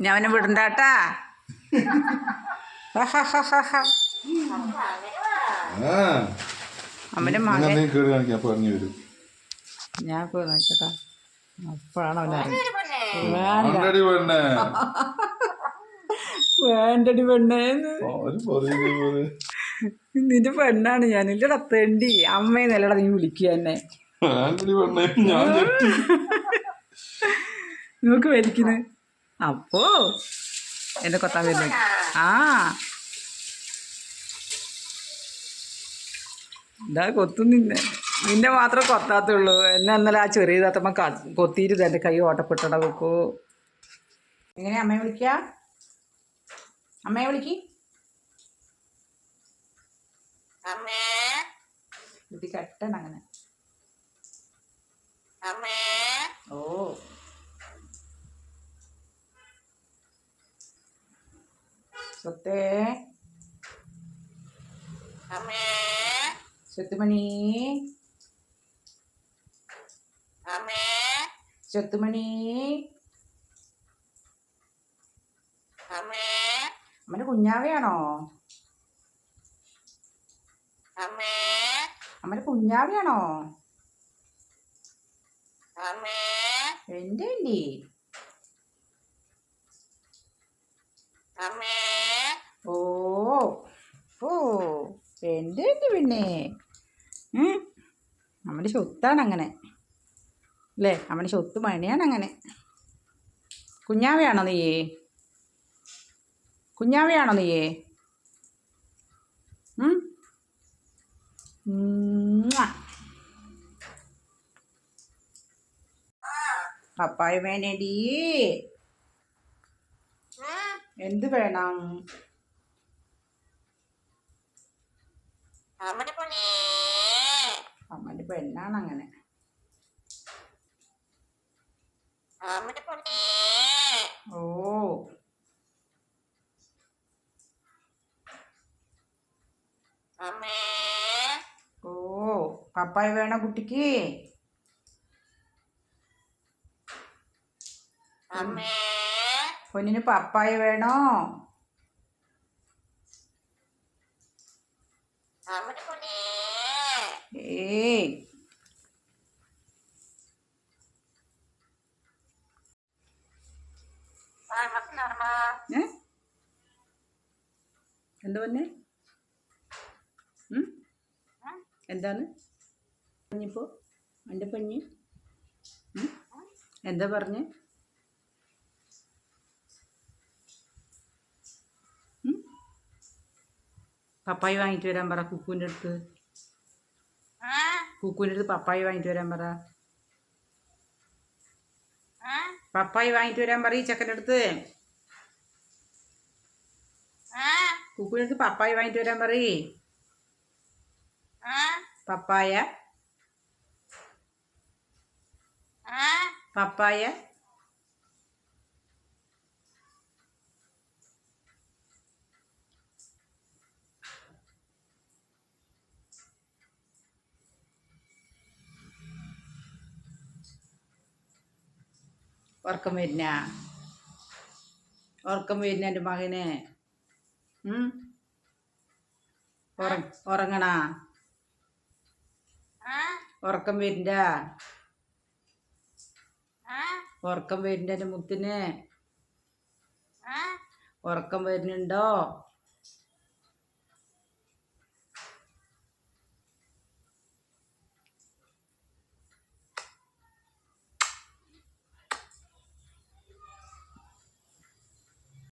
ഞാൻ അവനെ വിടണ്ടാട്ടാ മകൻ. ഞാൻ പോയി നോക്കട്ടാ അപ്പോഴാണ് പെണ്ണേ. വേണ്ടടി പെണ്ണേന്ന് നിന്റെ പെണ്ണാണ് ഞാൻ. നിന്റെ അമ്മയെ നല്ലട നീ വിളിക്കുക എന്നെ. ആണ്ടടി പെണ്ണേ ഞാൻ. നോക്ക് വലിക്കുന്നത് അപ്പോ എന്നെ കൊത്താൻ വരുന്നത് ആ. എന്താ കൊത്തു നിന്നെ. നിന്നെ മാത്രം കൊത്താത്തുള്ളൂ. എന്നെ ഇന്നലെ ആ ചെറിയ താത്തമ്മ കൊത്തിയിട്ട് എന്റെ കൈ ഓട്ടപ്പെട്ടട വെക്കൂ. എങ്ങനെ അമ്മയെ വിളിക്ക? അമ്മയെ വിളിക്ക്. ഇത് കെട്ടണം അങ്ങനെ ഓ സ്വത്തേ. സ്വത്തുമണി. സ്വത്തുമണി. അമ്മന്റെ കുഞ്ഞാവയാണോ? അമ്മന്റെ കുഞ്ഞാവയാണോ? എന്റെ അല്ലേ ഓ ഓ എന്റെ ഉണ്ട് പിന്നെ. നമ്മുടെ സ്വത്താണ് അങ്ങനെ അല്ലേ? നമ്മുടെ ശൊത്ത് മണിയാണ് അങ്ങനെ കുഞ്ഞാവയാണോ നീയേ? കുഞ്ഞാവയാണോ നീയേ. പപ്പായ വേണേടി. എന്ത് വേണം? അമ്മന്റെ പെണ്ണാണ് അങ്ങനെ. ഓ. ഓ പപ്പായ വേണോ കുട്ടിക്ക്? പൊന്നിന് പപ്പായ വേണോ? ഏയ്. ഏ? എന്താ ഉം? എന്താണ്? പറഞ്ഞിപ്പോ എന്റെ പഞ്ഞ് എന്താ പറഞ്ഞേ? പപ്പായ വാങ്ങിട്ട് വരാൻ പറ കുക്കുവിന്റെ അടുത്ത്. കുക്കുവിന്റെ അടുത്ത് പപ്പായി വാങ്ങിട്ട് വരാൻ പറ. പപ്പായി വാങ്ങിട്ട് വരാൻ പറ ഈ ചെക്കന്റെ അടുത്ത്. കുക്കുവിന്റെ അടുത്ത് പപ്പായി വാങ്ങിട്ട് വരാൻ പറ പപ്പായ. പപ്പായ. ഉറക്കം വരുന്ന. ഉറക്കം വരുന്ന എന്റെ മകനെ. ഉറങ്ങണ ഉറ- ഉറങ്ങണാ. ഉറക്കം വരണ്ട ഉറക്കം വരുന്ന എന്റെ മുത്തിന്. ഉറക്കം വരുന്നുണ്ടോ?